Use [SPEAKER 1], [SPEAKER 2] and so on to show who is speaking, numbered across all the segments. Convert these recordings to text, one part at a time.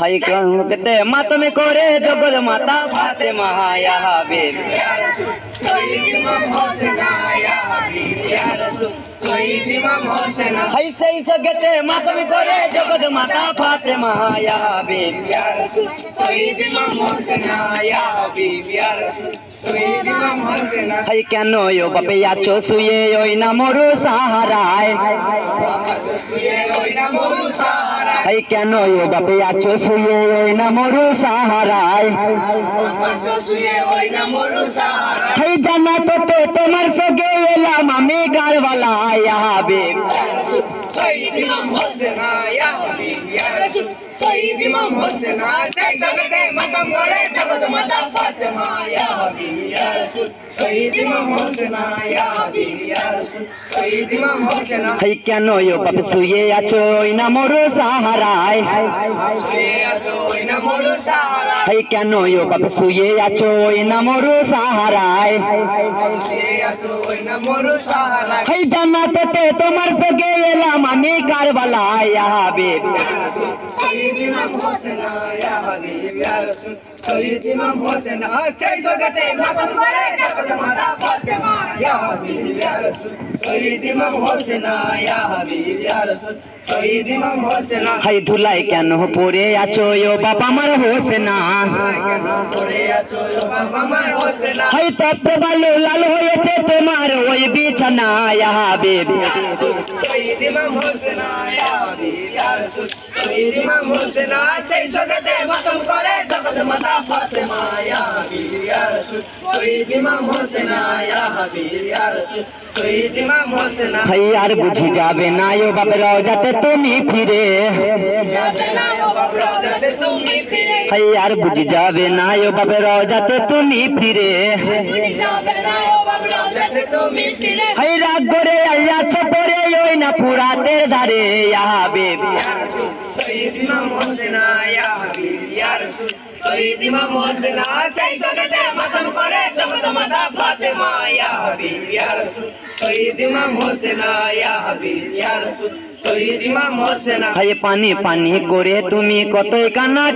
[SPEAKER 1] High কাতে মাতমে করে জগল মাতা ফাতে মায়া হাবিব
[SPEAKER 2] ইয়া রাসূল শহীদ ইমাম হোসেন ইয়া হাবিব ইয়া রসুল শহীদ ইমাম হোসেন
[SPEAKER 1] হাই সেই সগতে মাতমে করে জগৎ মাতা ফাতে মায়া হাবিব
[SPEAKER 2] ইয়া রসুল শহীদ ইমাম হোসেন হাবিব, ইয়া রসুল।
[SPEAKER 1] হাই কেন ও বাপে আছো শুয়ে ওই না মরু সাহারায়? হাই কেন ও বাপে আছো শুয়ে ওই না মরু সাহারায়? হাই জানা তো তোমার সগে এলাম আমি গারবালা
[SPEAKER 2] ইয়া ইয়া শহীদ ইমাম হোসেন সেই জগতে মাকাম করে জগৎ মাতা ফাতেমা ইয়া হাবিব ইয়া রাসূল। শহীদ ইমাম হোসেন ইয়া হাবিব ইয়া রাসূল। শহীদ ইমাম হোসেন।
[SPEAKER 1] হাই কেন ও বাপে শুয়ে আছো? ওই না মরু সাহারায়।
[SPEAKER 2] শুয়ে আছো ওই না মরু সাহারা
[SPEAKER 1] হাই কেন ও বাপে শুয়ে আছো? ওই না মরু সাহারায়।
[SPEAKER 2] শুয়ে আছো ওই না মরু সাহারা
[SPEAKER 1] হাই জান্নাতে তোমার সঙ্গে এলাম আমি কারবালা হাবিব।
[SPEAKER 2] শহীদ ইমাম হোসেন ইয়া হাবিব ইয়া রাসূল শহীদ ইমাম হোসেন সেই জগতে মাকাম করে জগৎ মাতা ফাতেমা ইয়া হাবিব ইয়া রাসূল শহীদ ইমাম হোসেন ইয়া হাবিব ইয়া রাসূল শহীদ ইমাম হোসেন।
[SPEAKER 1] হাই ধুলাই কেন পরে আছো ও বাবা আমার হোসেনা?
[SPEAKER 2] পড়ে
[SPEAKER 1] হাই তপ্ত বালু লাল হয়েছে তোমার ওই বিছানা হাবিব
[SPEAKER 2] শহীদ ইমাম হোসেন ইয়া হাবিব ইয়া রাসূল শহীদ ইমাম হোসেন সেই জগতে মাকাম করে জগৎ মাতা ফাতেমা ইয়া হাবিব ইয়া রাসূল শহীদ ইমাম হোসেন ইয়া হাবিব ইয়া রাসূল শহীদ ইমাম হোসেন
[SPEAKER 1] হাই আর বুঝি যাবে না ও বাপে রওজাতে তুমি ফিরে হাই আর বুঝি যাবে না ও বাপে রওজাতে তুমি ফিরে হাই রাগ করে আছো পরে ওই না পুরাতের ধারে হাবিব
[SPEAKER 2] শহীদ ইয়া হাবিব রাসূল শহীদ ইমাম হোসেন সেই জগতে মাতম করে জগৎ মাতা ফাতেমা ইয়া
[SPEAKER 1] পানি পানি করে তুমি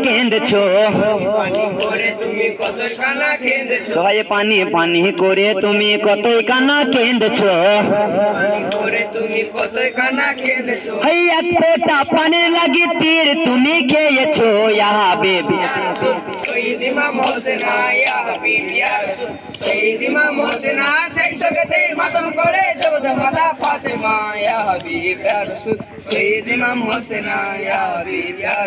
[SPEAKER 1] কেঁদেছো
[SPEAKER 2] পানি কত খানা খেয়েছো
[SPEAKER 1] হাই পানি পানি করে তুমি কেঁদেছো
[SPEAKER 2] পানি কত খেয়েছো
[SPEAKER 1] হাই এক ফোঁটা পানির লাগি তীর তুমি
[SPEAKER 2] শহীদ ইমাম হোসেন ইয়া হাবিব ইয়া রাসূল শহীদ ইমাম হোসেন সেই জগতে মাতম করে জগৎ মাতা ফাতেমা ইয়া হাবিব ইয়া রাসূল শহীদ ইমাম হোসেন ইয়া হাবিব ইয়া